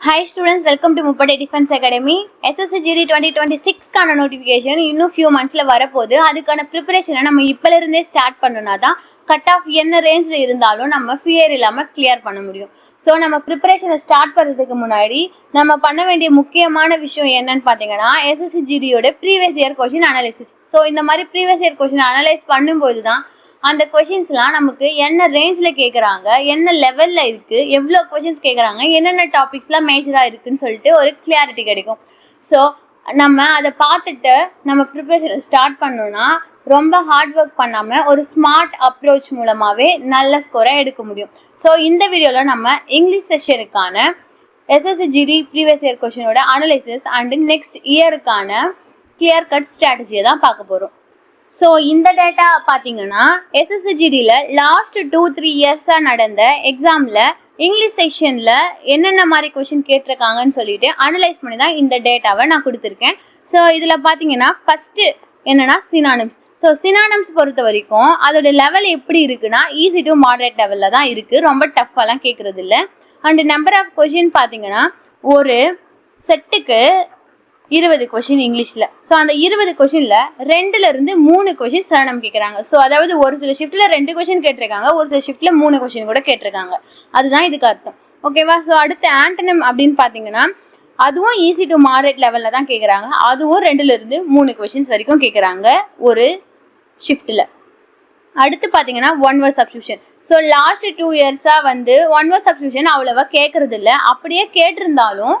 Hi students welcome to முப்படை defence academy SSC GD twenty twenty சிக்ஸ்க்கான notification இன்னும் few மந்த்ஸில் வரப்போகுது. அதுக்கான ப்ரிப்பரேஷனை நம்ம இப்போலேருந்தே ஸ்டார்ட் பண்ணோன்னா தான் கட் ஆஃப் என்ன ரேஞ்சில் இருந்தாலும் நம்ம ஃபியர் இல்லாமல் கிளியர் பண்ண முடியும். ஸோ நம்ம ப்ரிப்பரேஷனை ஸ்டார்ட் பண்ணுறதுக்கு முன்னாடி நம்ம பண்ண வேண்டிய முக்கியமான விஷயம் என்னன்னு பார்த்தீங்கன்னா எஸ்எஸ்சிஜிடியோட previous year question analysis so இந்த மாதிரி ப்ரீவியஸ் இயர் கொஷின் அனலைஸ் பண்ணும்போது தான் அந்த கொஷின்ஸ்லாம் நமக்கு என்ன ரேஞ்சில் கேட்குறாங்க என்ன லெவலில் இருக்குது எவ்வளோ கொஷின்ஸ் கேட்குறாங்க என்னென்ன டாபிக்ஸ்லாம் மேஜராக இருக்குன்னு சொல்லிட்டு ஒரு கிளியாரிட்டி கிடைக்கும். ஸோ நம்ம அதை பார்த்துட்டு நம்ம ப்ரிப்பரேஷன் ஸ்டார்ட் பண்ணோன்னா ரொம்ப ஹார்ட் ஒர்க் பண்ணாமல் ஒரு ஸ்மார்ட் அப்ரோச் மூலமாகவே நல்ல ஸ்கோரை எடுக்க முடியும். ஸோ இந்த வீடியோவில் நம்ம இங்கிலீஷ் செஷனுக்கான எஸ்எஸ்சிஜிடி ப்ரீவியஸ் இயர் கொஷினோட அனலைசிஸ் அண்டு நெக்ஸ்ட் இயருக்கான கிளியர் கட் ஸ்ட்ராட்டஜியை தான் பார்க்க போகிறோம் ஸோ இந்த டேட்டா பார்த்தீங்கன்னா எஸ்எஸ்சிஜிடியில் லாஸ்ட் டூ த்ரீ இயர்ஸாக நடந்த எக்ஸாமில் இங்கிலீஷ் செக்ஷனில் என்னென்ன மாதிரி கொஷின் கேட்டிருக்காங்கன்னு சொல்லிட்டு அனலைஸ் பண்ணி தான் இந்த டேட்டாவை நான் கொடுத்துருக்கேன். ஸோ இதில் பார்த்தீங்கன்னா ஃபஸ்ட்டு என்னென்னா சினானிம்ஸ் ஸோ சினானம்ஸ் பொறுத்த வரைக்கும் அதோட லெவல் எப்படி இருக்குன்னா ஈஸி டு மாடரேட் லெவலில் தான் இருக்குது ரொம்ப டஃப்பாலாம் கேட்குறது இல்லை அண்ட் நம்பர் ஆஃப் கொஷின் பார்த்தீங்கன்னா ஒரு செட்டுக்கு இருபது கொஷின் இங்கிலீஷில் ஸோ அந்த இருபது கொஷினில் ரெண்டுலேருந்து மூணு கொஷின் சரணம் கேட்குறாங்க ஸோ அதாவது ஒரு சில ஷிஃப்ட்டில் ரெண்டு கொஷின் கேட்டிருக்காங்க ஒரு சில ஷிஃப்ட்டில் மூணு கொஷின் கூட கேட்டிருக்காங்க. அதுதான் இதுக்கு அர்த்தம். ஓகேவா ஸோ அடுத்து ஆண்டனம் அப்படின்னு பார்த்தீங்கன்னா அதுவும் ஈஸி டு மாடரேட் லெவலில் தான் கேட்குறாங்க அதுவும் ரெண்டுலேருந்து மூணு கொஷின்ஸ் வரைக்கும் கேட்குறாங்க ஒரு ஷிஃப்ட்டில் அடுத்து பார்த்தீங்கன்னா one word substitution so last two இயர்ஸாக வந்து ஒன் வேர்ட் சப்ஸ்டியூஷன் அவ்வளோவா கேட்குறது இல்லை அப்படியே கேட்டிருந்தாலும்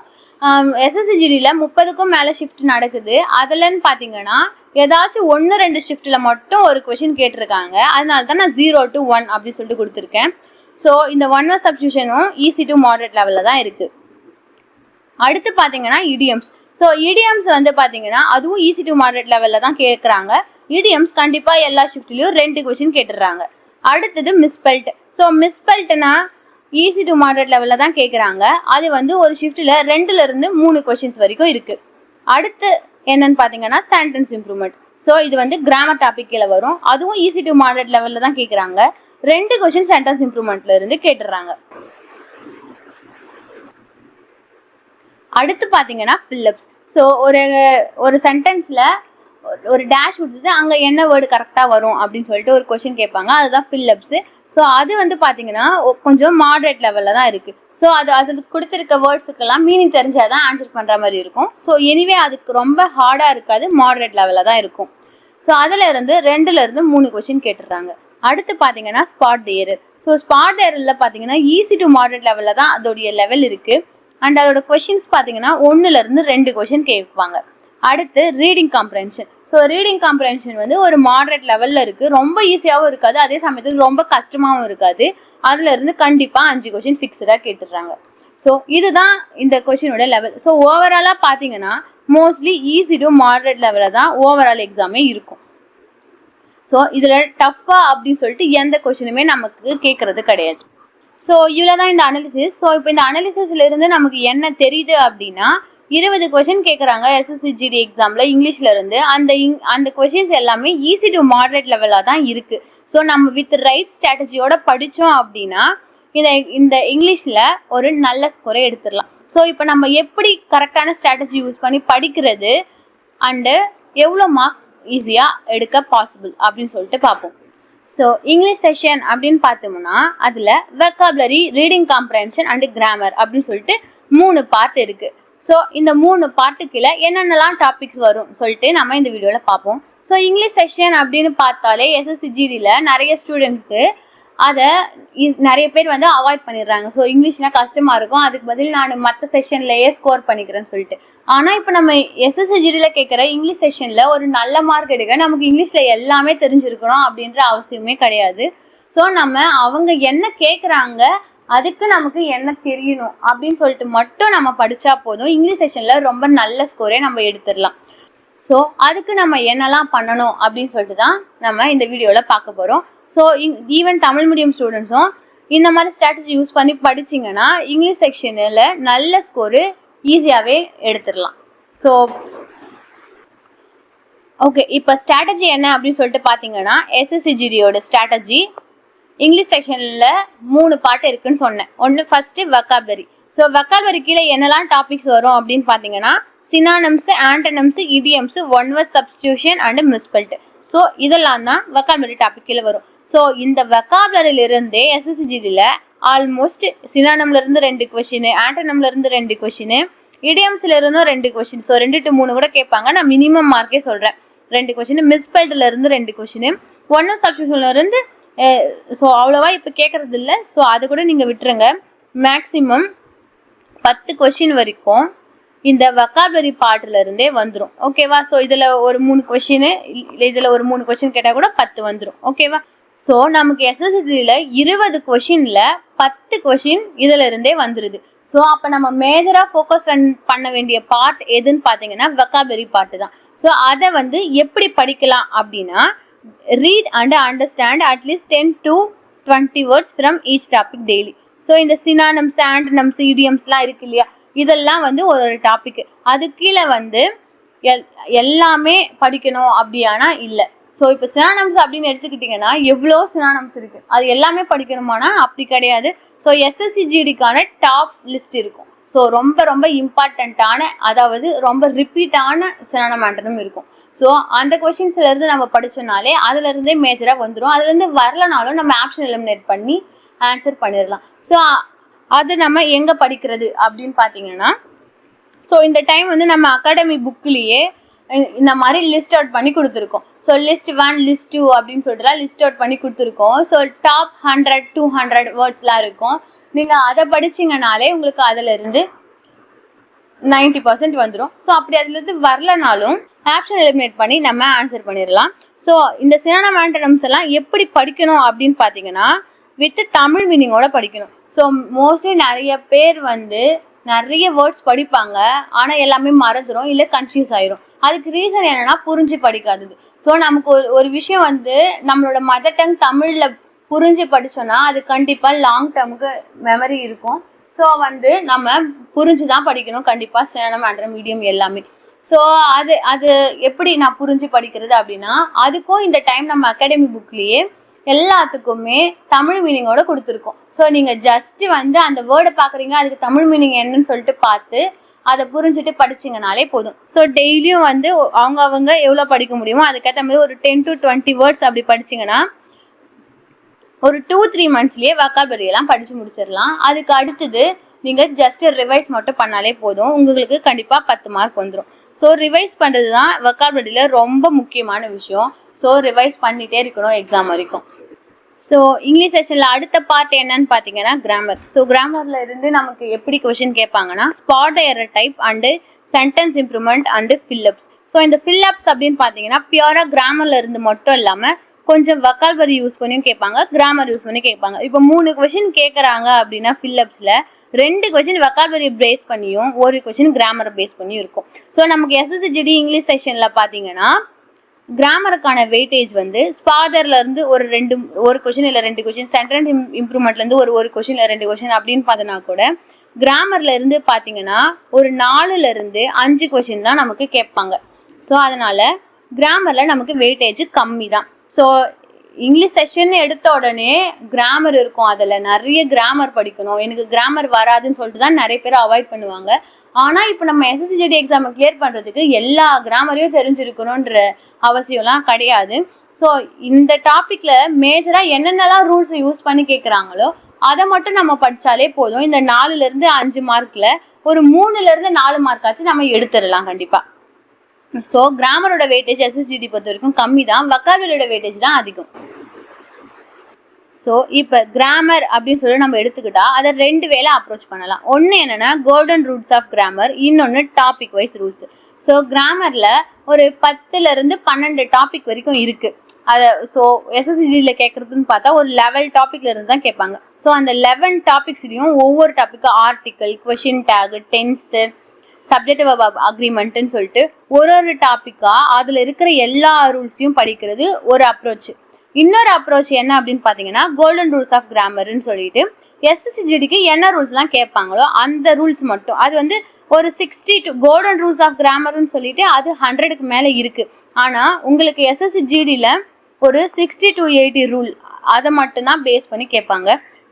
எஸ்எஸ்சிஜிடியில் முப்பதுக்கும் மேலே ஷிஃப்ட் நடக்குது. அதில்ன்னு பார்த்தீங்கன்னா ஏதாச்சும் ஒன்று ரெண்டு ஷிஃப்ட்டில் மட்டும் ஒரு கொஷின் கேட்டிருக்காங்க. அதனால தான் நான் ஜீரோ டு ஒன் அப்படி சொல்லிட்டு கொடுத்துருக்கேன். ஸோ இந்த ஒன் வேர்ட் சப்ஸ்டியூஷனும் ஈஸி டு மாடரேட் லெவலில் தான் இருக்குது அடுத்து பார்த்தீங்கன்னா இடியம்ஸ் ஸோ இடியம்ஸ் வந்து பார்த்தீங்கன்னா அதுவும் ஈஸி டு மாடரேட் லெவலில் தான் கேட்குறாங்க இடியம்ஸ் கண்டிப்பாக எல்லா ஷிஃப்ட்லேயும் ரெண்டு கொஷின் கேட்டுடுறாங்க. அடுத்தது மிஸ்பெல்ட் ஸோ மிஸ்பெல்ட்னா ஈஸி டு மாடரேட் லெவலில் தான் கேட்குறாங்க அது வந்து ஒரு ஷிஃப்ட்டில் ரெண்டுலேருந்து மூணு கொஷின்ஸ் வரைக்கும் இருக்குது அடுத்து என்னன்னு பார்த்தீங்கன்னா சென்டென்ஸ் இம்ப்ரூவ்மெண்ட் ஸோ இது வந்து கிராமர் டாபிக்கில் வரும். அதுவும் ஈஸி டு மாடரேட் லெவலில் தான் கேட்குறாங்க ரெண்டு கொஷின் சென்டென்ஸ் இம்ப்ரூவ்மெண்ட்ல இருந்து கேட்டுடுறாங்க. அடுத்து பார்த்தீங்கன்னா ஃபில்லப்ஸ் ஸோ ஒரு ஒரு சென்டென்ஸில் ஒரு டேஷ் கொடுத்துட்டு அங்கே என்ன வேர்டு கரெக்டாக வரும் அப்படின்னு சொல்லிட்டு ஒரு கொஷின் கேட்பாங்க. அதுதான் ஃபில்லப்ஸு ஸோ அது வந்து பார்த்தீங்கன்னா கொஞ்சம் மாடரேட் லெவலில் தான் இருக்குது ஸோ அது அதில் கொடுத்துருக்க வேர்ட்ஸுக்கெல்லாம் மீனிங் தெரிஞ்சால் தான் ஆன்சர் பண்ணுற மாதிரி இருக்கும். ஸோ எனிவே அதுக்கு ரொம்ப ஹார்டாக இருக்காது மாடரேட் லெவலில் தான் இருக்கும். ஸோ அதில் இருந்து ரெண்டுலேருந்து மூணு கொஷின் கேட்டுடுறாங்க அடுத்து பார்த்தீங்கன்னா spot the error so spot தேரரில் பார்த்தீங்கன்னா ஈஸி டு மாடரேட் லெவலில் தான் அதோடைய லெவல் இருக்குது அண்ட் அதோட கொஷின்ஸ் பார்த்தீங்கன்னா ஒன்றுலேருந்து ரெண்டு கொஷின் கேட்பாங்க. அடுத்து reading comprehension so reading comprehension வந்து ஒரு மாடரேட் லெவலில் இருக்குது ரொம்ப ஈஸியாகவும் இருக்காது. அதே சமயத்தில் ரொம்ப கஷ்டமாகவும் இருக்காது. அதுலேருந்து கண்டிப்பாக அஞ்சு கொஷின் ஃபிக்ஸ்டாக கேட்டுடுறாங்க. ஸோ இதுதான் இந்த கொஷினோட லெவல் ஸோ ஓவராலாக பார்த்தீங்கன்னா மோஸ்ட்லி ஈஸி டு மாடரேட் லெவலில் தான் ஓவரால் எக்ஸாமே இருக்கும். ஸோ இதில் டஃப்பாக அப்படின்னு சொல்லிட்டு எந்த கொஷினுமே நமக்கு கேட்குறது கிடையாது. ஸோ இவ்வளோ தான் இந்த அனாலிசிஸ் ஸோ இப்போ இந்த அனாலிசிஸ்லேருந்து நமக்கு என்ன தெரியுது அப்படின்னா இருபது கொஷின் கேட்குறாங்க எஸ்எஸ்சிஜிடி எக்ஸாமில் இங்கிலீஷில் இருந்து. அந்த இங் அந்த கொஷின்ஸ் எல்லாமே ஈஸி டு மாடரேட் லெவலாக தான் இருக்குது ஸோ நம்ம வித் ரைட் ஸ்ட்ராட்டஜியோட படித்தோம் அப்படின்னா இதை இந்த இங்கிலீஷில் ஒரு நல்ல ஸ்கோரை எடுத்துடலாம். ஸோ இப்போ நம்ம எப்படி கரெக்டான ஸ்ட்ராட்டஜி யூஸ் பண்ணி படிக்கிறது அண்டு எவ்வளோ மார்க் ஈஸியாக எடுக்க பாசிபிள் அப்படின்னு சொல்லிட்டு பார்ப்போம். ஸோ இங்கிலீஷ் செஷன் அப்படின்னு பார்த்தோம்னா அதில் vocabulary reading comprehension and grammar அப்படின்னு சொல்லிட்டு மூணு பார்ட் இருக்குது ஸோ இந்த மூணு பாட்டுக்கில் என்னென்னலாம் டாபிக்ஸ் வரும் சொல்லிட்டு நம்ம இந்த வீடியோவில் பார்ப்போம். ஸோ இங்கிலீஷ் செஷன் அப்படின்னு பார்த்தாலே எஸ்எஸ்சிஜிடியில் நிறைய ஸ்டூடெண்ட்ஸ்க்கு அதை நிறைய பேர் வந்து அவாய்ட் பண்ணிடுறாங்க. ஸோ இங்கிலீஷ்னால் கஷ்டமாக இருக்கும். அதுக்கு பதில் நான் மற்ற செஷன்லேயே ஸ்கோர் பண்ணிக்கிறேன்னு சொல்லிட்டு. ஆனால் இப்போ நம்ம எஸ்எஸ்சிஜிடியில் கேட்குற இங்கிலீஷ் செஷனில் ஒரு நல்ல மார்க் எடுக்க நமக்கு இங்கிலீஷில் எல்லாமே தெரிஞ்சிருக்கணும் அப்படின்ற அவசியமே கிடையாது. ஸோ நம்ம அவங்க என்ன கேட்குறாங்க அதுக்கு நமக்கு என்ன தெரியணும் அப்படின்னு சொல்லிட்டு மட்டும் நம்ம படித்தா போதும். இங்கிலீஷ் செஷனில் ரொம்ப நல்ல ஸ்கோரே நம்ம எடுத்துடலாம். ஸோ அதுக்கு நம்ம என்னெல்லாம் பண்ணணும் அப்படின்னு சொல்லிட்டு தான் நம்ம இந்த வீடியோவில் பார்க்க போகிறோம் ஸோ ஈவன் தமிழ் மீடியம் ஸ்டூடெண்ட்ஸும் இந்த மாதிரி ஸ்ட்ராட்டஜி யூஸ் பண்ணி படிச்சிங்கன்னா இங்கிலீஷ் செக்ஷனில் நல்ல ஸ்கோரு ஈஸியாகவே எடுத்துடலாம். ஸோ ஓகே இப்போ ஸ்ட்ராட்டஜி என்ன அப்படின்னு சொல்லிட்டு பார்த்தீங்கன்னா எஸ்எஸ்சிஜிடியோட ஸ்ட்ராட்டஜி இங்கிலீஷ் செக்ஷனில் மூணு பாட்டு இருக்குன்னு சொன்னேன். ஒன்று ஃபஸ்ட்டு வக்காபரி ஸோ வக்காபரி கீழே என்னெல்லாம் டாபிக்ஸ் வரும் அப்படின்னு பார்த்தீங்கன்னா synonyms antonyms idioms one word substitution and misspelt so இதெல்லாம் தான் வக்காபரி டாபிக் கீழே வரும். ஸோ இந்த வக்காபரிலிருந்தே எஸ்எஸ்ஜியில் ஆல்மோஸ்ட் சினானம்ல இருந்து ரெண்டு கொஷின் ஆண்டனம்ல இருந்து ரெண்டு கொஷின் இடியம்ஸ்ல இருந்தும் ரெண்டு கொஷின் ஸோ ரெண்டு டு மூணு கூட கேட்பாங்க. நான் மினிமம் மார்க்கே சொல்கிறேன் ரெண்டு கொஷின் மிஸ்பெல்ட்ல இருந்து ரெண்டு கொஷின் ஒன்று சப்ஸ்டியூஷன்ல இருந்து ஸோ அவ்வளோவா இப்போ கேட்குறது இல்லை ஸோ அதை கூட நீங்கள் விட்டுருங்க. மேக்ஸிமம் பத்து கொஷின் வரைக்கும் இந்த வக்காபரி பாட்டுல இருந்தே வந்துடும் ஓகேவா ஸோ இதில் ஒரு மூணு கொஷின் இதில் ஒரு மூணு கொஷின் கேட்டால் கூட பத்து வந்துடும் ஓகேவா ஸோ நமக்கு எஸ்எஸ்சியில் இருபது கொஷினில் பத்து கொஷின் இதில் இருந்தே வந்துடுது ஸோ அப்போ நம்ம மேஜராக ஃபோக்கஸ் பண்ண வேண்டிய பார்ட் எதுன்னு பார்த்தீங்கன்னா வெக்காபெரி பாட்டு தான். ஸோ அதை வந்து எப்படி படிக்கலாம் அப்படின்னா read and understand at least ten to twenty words from each topic daily so இந்த சினானம்ஸ் ஆண்டனம்ஸ் இடியம்ஸ்லாம் இருக்கு இல்லையா? இதெல்லாம் வந்து ஒரு ஒரு டாபிக் அது கீழே வந்து எல் எல்லாமே படிக்கணும் அப்படியானா இல்லை. ஸோ இப்போ சினானம்ஸ் அப்படின்னு எடுத்துக்கிட்டிங்கன்னா எவ்வளோ சினானம்ஸ் இருக்குது அது எல்லாமே படிக்கணுமானா அப்படி கிடையாது. ஸோ எஸ்எஸ்சிஜிடிக்கான டாப் லிஸ்ட் இருக்கும். ஸோ ரொம்ப ரொம்ப இம்பார்ட்டண்ட்டான அதாவது ரொம்ப ரிப்பீட்டான சினானம் இருக்கும். ஸோ அந்த கொஷின்ஸ்லேருந்து நம்ம படித்தோம்னாலே அதுலேருந்தே மேஜராக வந்துடும் அதுலேருந்து வரலனாலும் நம்ம ஆப்ஷன் எலிமினேட் பண்ணி ஆன்சர் பண்ணிடலாம் ஸோ அது நம்ம எங்கே படிக்கிறது அப்படின்னு பார்த்தீங்கன்னா ஸோ இந்த டைம் வந்து நம்ம அகாடமி புக்லேயே இந்த மாதிரி லிஸ்ட் அவுட் பண்ணி கொடுத்துருக்கோம். So list one list two அப்படின்னு சொல்லிட்டுலாம் லிஸ்ட் அவுட் பண்ணி கொடுத்துருக்கோம். So top hundred two hundred வேர்ட்ஸ்லாம் இருக்கும். நீங்கள் அதை படிச்சிங்கனாலே உங்களுக்கு அதிலிருந்து நைன்டி பர்சன்ட் வந்துடும் ஸோ அப்படி அதுலேருந்து வரலனாலும் ஆப்ஷன் எலிமினேட் பண்ணி நம்ம ஆன்சர் பண்ணிடலாம். ஸோ இந்த சினானம் ஆண்டனம்ஸ் எல்லாம் எப்படி படிக்கணும் அப்படின்னு பார்த்தீங்கன்னா வித் தமிழ் மீனிங்கோட படிக்கணும். ஸோ மோஸ்ட்லி நிறைய பேர் வந்து நிறைய வேர்ட்ஸ் படிப்பாங்க. ஆனால் எல்லாமே மறந்துடும் இல்லை கன்ஃபியூஸ் ஆயிரும். அதுக்கு ரீசன் என்னன்னா புரிஞ்சு படிக்காதது. ஸோ நமக்கு ஒரு ஒரு விஷயம் வந்து நம்மளோட மதர் டங் தமிழில் புரிஞ்சு படிச்சோன்னா அது கண்டிப்பாக லாங் டேர்முக்கு மெமரி இருக்கும். ஸோ வந்து நம்ம புரிஞ்சு தான் படிக்கணும். கண்டிப்பாக சேனம் ஆண்ட்ர மீடியம் எல்லாமே. ஸோ அது அது எப்படி நான் புரிஞ்சு படிக்கிறது அப்படின்னா அதுக்கும் இந்த டைம் நம்ம அகாடமி புக்லேயே எல்லாத்துக்குமே தமிழ் மீனிங்கோட கொடுத்துருக்கோம். ஸோ நீங்கள் ஜஸ்ட் வந்து அந்த வேர்டை பார்க்குறீங்க அதுக்கு தமிழ் மீனிங் என்னன்னு சொல்லிட்டு பார்த்து அதை புரிஞ்சுட்டு படிச்சிங்கனாலே போதும். ஸோ டெய்லியும் வந்து அவங்க அவங்க எவ்வளோ படிக்க முடியுமோ அதுக்கேற்ற மாதிரி ஒரு டென் டு டுவெண்ட்டி வேர்ட்ஸ் அப்படி படிச்சிங்கன்னா ஒரு டூ த்ரீ மந்த்ஸ்லேயே வக்காபரி எல்லாம் படித்து முடிச்சிடலாம். அதுக்கு அடுத்தது நீங்கள் ஜஸ்ட் ரிவைஸ் மட்டும் பண்ணாலே போதும். உங்களுக்கு கண்டிப்பாக பத்து மார்க் வந்துடும் ஸோ ரிவைஸ் பண்ணுறது தான் வக்காபரியில் ரொம்ப முக்கியமான விஷயம். ஸோ ரிவைஸ் பண்ணிகிட்டே இருக்கணும் எக்ஸாம் வரைக்கும். ஸோ இங்கிலீஷ் செஷனில் அடுத்த பார்ட் என்னன்னு பார்த்தீங்கன்னா கிராமர் ஸோ கிராமரில் இருந்து நமக்கு எப்படி question கேட்பாங்கன்னா spot error type and sentence improvement and fill ups so இந்த ஃபில்லப்ஸ் அப்படின்னு பார்த்தீங்கன்னா பியூராக கிராமரில் இருந்து மட்டும் இல்லாமல் கொஞ்சம் வக்கால்வரி யூஸ் பண்ணியும் கேட்பாங்க கிராமர் யூஸ் பண்ணி கேட்பாங்க. இப்போ மூணு கொஷின் கேட்குறாங்க அப்படின்னா ஃபில்லப்ஸில் ரெண்டு கொஷின் வக்கால்வரி பேஸ் பண்ணியும் ஒரு கொஷின் கிராமரை பேஸ் பண்ணியும் இருக்கும். ஸோ நமக்கு எஸ்எஸ்சிஜிடி இங்கிலீஷ் செஷனில் பார்த்தீங்கன்னா கிராமருக்கான வெயிட்டேஜ் வந்து ஸ்பாதர்ல இருந்து ஒரு ரெண்டு ஒரு கொஷின் இல்லை ரெண்டு கொஷின் சென்டென்ஸ் இம்ப்ரூவ்மெண்ட்ல இருந்து ஒரு ஒரு கொஷின் இல்லை ரெண்டு கொஷின் அப்படின்னு பார்த்தோன்னா கூட கிராமர்ல இருந்து பார்த்தீங்கன்னா ஒரு நாலுல இருந்து அஞ்சு கொஷின் தான் நமக்கு கேட்பாங்க. ஸோ அதனால கிராமர்ல நமக்கு வெயிட்டேஜ் கம்மி தான். ஸோ இங்கிலீஷ் செஷன் எடுத்த உடனே கிராமர் இருக்கும். அதில் நிறைய கிராமர் படிக்கணும். எனக்கு கிராமர் வராதுன்னு சொல்லிட்டு தான் நிறைய பேர் அவாய்ட் பண்ணுவாங்க. ஆனால் இப்போ நம்ம எஸ்எஸ்சிஜிடி எக்ஸாமை கிளியர் பண்ணுறதுக்கு எல்லா கிராமரையும் தெரிஞ்சிருக்கணுன்ற அவசியம்லாம் கிடையாது. ஸோ இந்த டாப்பிக்கில் மேஜராக என்னென்னலாம் ரூல்ஸை யூஸ் பண்ணி கேட்குறாங்களோ அதை மட்டும் நம்ம படித்தாலே போதும். இந்த நாலுலேருந்து அஞ்சு மார்க்கில் ஒரு மூணுலேருந்து நாலு மார்க்காச்சும் நம்ம எடுத்துடலாம் கண்டிப்பாக ஸோ கிராமரோட வெயிட்டேஜ் எஸ்எஸ்ஜிடி பொறுத்த வரைக்கும் கம்மி தான் வக்காபிலோட வெயிட்டேஜ் தான் அதிகம். ஸோ இப்போ கிராமர் அப்படின்னு சொல்லி நம்ம எடுத்துக்கிட்டா அதை ரெண்டு வேலை அப்ரோச் பண்ணலாம். ஒன்று என்னென்னா கோல்டன் ரூட்ஸ் ஆஃப் கிராமர் இன்னொன்று டாபிக் வைஸ் ரூல்ஸ் ஸோ கிராமரில் ஒரு பத்துலேருந்து பன்னெண்டு டாபிக் வரைக்கும் இருக்குது அதை ஸோ எஸ்எஸ்சிடியில் கேட்குறதுன்னு பார்த்தா ஒரு லெவல் டாப்பிக்கில் இருந்து தான் கேட்பாங்க. ஸோ அந்த லெவன் டாபிக்ஸ்லையும் ஒவ்வொரு topic article question tag tense subjective அக்ரிமெண்ட்டுன்னு சொல்லிட்டு ஒரு ஒரு டாப்பிக்காக அதில் இருக்கிற எல்லா ரூல்ஸையும் படிக்கிறது ஒரு அப்ரோச் இன்னொரு அப்ரோச் என்ன அப்படின்னு பார்த்தீங்கன்னா கோல்டன் ரூல்ஸ் ஆஃப் கிராமர்னு சொல்லிட்டு எஸ்எஸ்சிஜிடிக்கு என்ன ரூல்ஸ்லாம் கேட்பாங்களோ அந்த ரூல்ஸ் மட்டும். அது வந்து ஒரு sixty to golden rules of கிராமர்னு சொல்லிட்டு அது ஹண்ட்ரடுக்கு மேலே இருக்குது ஆனால் உங்களுக்கு எஸ்எஸ்சிஜிடியில் ஒரு சிக்ஸ்டி டு எயிட்டி ரூல் அதை மட்டும்தான் பேஸ் பண்ணி கேட்பாங்க.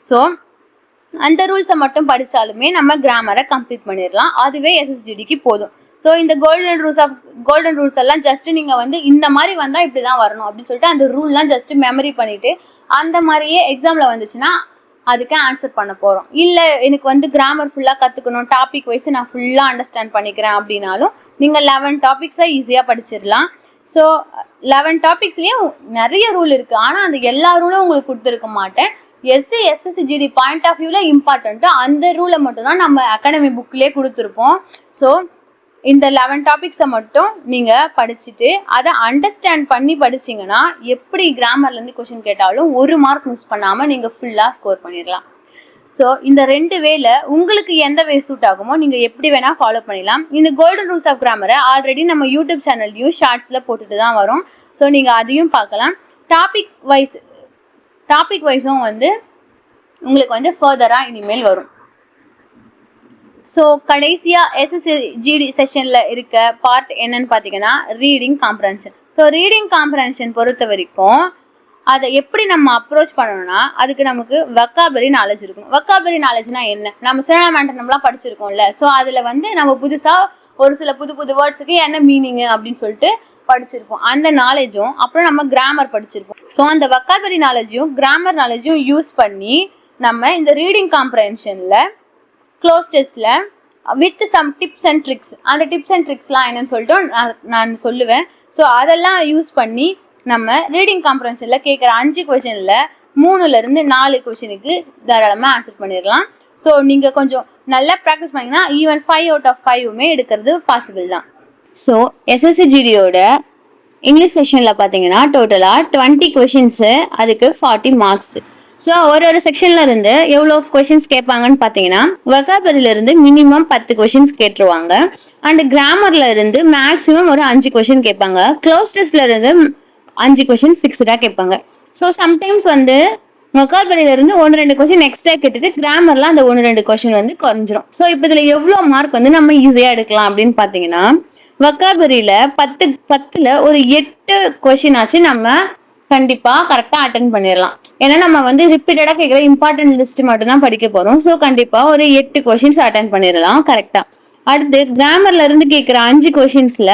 ஸோ அந்த ரூல்ஸை மட்டும் படித்தாலுமே நம்ம கிராமரை கம்ப்ளீட் பண்ணிடலாம். அதுவே எஸ்எஸ்ஜிடிக்கு போதும். ஸோ இந்த golden rules of golden rules எல்லாம் ஜஸ்ட் நீங்கள் வந்து இந்த மாதிரி வந்தால் இப்படி தான் வரணும் அப்படின்னு சொல்லிட்டு அந்த ரூல்லாம் ஜஸ்ட் மெமரி பண்ணிவிட்டு அந்த மாதிரியே எக்ஸாமில் வந்துச்சுன்னா அதுக்கு ஆன்சர் பண்ண போகிறோம் இல்லை எனக்கு வந்து கிராமர் ஃபுல்லாக கற்றுக்கணும் டாபிக் வைஸ் நான் ஃபுல்லாக அண்டர்ஸ்டாண்ட் பண்ணிக்கிறேன் அப்படின்னாலும் நீங்கள் லெவன் டாபிக்ஸை ஈஸியாக படிச்சிடலாம். ஸோ லெவன் டாபிக்ஸ்லேயும் நிறைய ரூல் இருக்குது ஆனால் அந்த எல்லா ரூலும் உங்களுக்கு கொடுத்துருக்க மாட்டேன். SC SSC GD point of வியூவில் இம்பார்ட்டண்ட்டு அந்த ரூலை மட்டும்தான் நம்ம அகாடமி புக்லேயே கொடுத்துருப்போம். ஸோ இந்த லெவன் டாபிக்ஸை மட்டும் நீங்கள் படிச்சுட்டு அதை அண்டர்ஸ்டாண்ட் பண்ணி படிச்சிங்கன்னா எப்படி கிராமர்லேருந்து கொஷின் கேட்டாலும் ஒரு மார்க் மிஸ் பண்ணாமல் நீங்கள் ஃபுல்லாக ஸ்கோர் பண்ணிடலாம். ஸோ இந்த ரெண்டு வேல உங்களுக்கு எந்த வே சூட் ஆகுமோ நீங்கள் எப்படி வேணால் ஃபாலோ பண்ணிடலாம். இந்த கோல்டன் ரூல்ஸ் ஆஃப் கிராமரை ஆல்ரெடி நம்ம யூடியூப் சேனல்லையும் ஷார்ட்ஸில் போட்டுட்டு தான் வரும். ஸோ நீங்கள் அதையும் பார்க்கலாம். டாபிக் வைஸ் டாபிக் வைஸும் வந்து உங்களுக்கு வந்து ஃபர்தராக இனிமேல் வரும். ஸோ கடைசியாக எஸ்எஸ்சி ஜிடி செஷனில் இருக்க பார்ட் என்னன்னு பார்த்தீங்கன்னா reading comprehension so reading comprehension பொறுத்த வரைக்கும் அதை எப்படி நம்ம அப்ரோச் பண்ணணும்னா அதுக்கு நமக்கு வக்காபரி நாலேஜ் இருக்கணும் வக்காபரி நாலேஜ்னா என்ன? நம்ம சிரணாமண்டனம்லாம் படிச்சிருக்கோம்ல. ஸோ அதில் வந்து நம்ம புதுசாக ஒரு சில புது புது வேர்ட்ஸுக்கு என்ன மீனிங்கு அப்படின்னு சொல்லிட்டு படிச்சிருப்போம். அந்த நாலேஜும் அப்புறம் நம்ம கிராமர் படிச்சிருப்போம். ஸோ அந்த வக்காபரி நாலேஜையும் கிராமர் நாலேஜையும் யூஸ் பண்ணி நம்ம இந்த ரீடிங் காம்ப்ரஹென்ஷனில் க்ளோஸ் டெஸ்ட்டில் with some tips and tricks அந்த டிப்ஸ் அண்ட் ட்ரிக்ஸ்லாம் என்னன்னு சொல்லிட்டு நான் நான் சொல்லுவேன். ஸோ அதெல்லாம் யூஸ் பண்ணி நம்ம ரீடிங் காம்ப்ரஹென்ஷனில் கேட்குற அஞ்சு கொஷனில் மூணுலேருந்து நாலு கொஷனுக்கு தாராளமாக ஆன்சர் பண்ணிடலாம். ஸோ நீங்கள் கொஞ்சம் நல்லா ப்ராக்டிஸ் பண்ணிங்கன்னா ஈவன் ஃபைவ் அவுட் ஆஃப் ஃபைவுமே எடுக்கிறது பாசிபிள் தான். ஸோ எஸ்எஸ்சிஜிடியோட இங்கிலீஷ் செஷனில் பார்த்தீங்கன்னா டோட்டலாக டுவெண்ட்டி கொஷின்ஸு அதுக்கு ஃபார்ட்டி மார்க்ஸு ஸோ ஒரு ஒரு செக்ஷன்ல இருந்து எவ்வளோ கொஷின்ஸ் கேட்பாங்கன்னு பார்த்தீங்கன்னா வெகாபரில இருந்து மினிமம் பத்து கொஷின்ஸ் கேட்டுருவாங்க. அண்ட் கிராமர்ல இருந்து மேக்ஸிமம் ஒரு அஞ்சு கொஷின் கேட்பாங்க. க்ளோஸ் டெஸ்ட்ல இருந்து அஞ்சு கொஷின் ஃபிக்ஸ்டாக கேட்பாங்க. ஸோ சம்டைம்ஸ் வந்து vocabulary-ல இருந்து ஒன்று ரெண்டு கொஷின் எக்ஸ்ட்ரா கேட்டுட்டு கிராமர்ல அந்த ஒன்று ரெண்டு கொஷின் வந்து குறைஞ்சிரும். ஸோ இப்போ இதில் எவ்வளோ மார்க் வந்து நம்ம ஈஸியாக எடுக்கலாம் அப்படின்னு பார்த்தீங்கன்னா வக்காபரியில பத்து பத்துல ஒரு எட்டு கொஷின் ஆச்சு நம்ம கண்டிப்பா கரெக்டா அட்டன் பண்ணிடலாம் ஏன்னா நம்ம வந்து ரிப்பீட்டடா கேட்குற இம்பார்ட்டன்ட் லிஸ்ட் மட்டும் தான் படிக்க போறோம். ஸோ கண்டிப்பா ஒரு எட்டு கொஷின்ஸ் அட்டன் பண்ணிடலாம் கரெக்டா அடுத்து கிராமர்ல இருந்து கேட்குற அஞ்சு கொஷின்ஸ்ல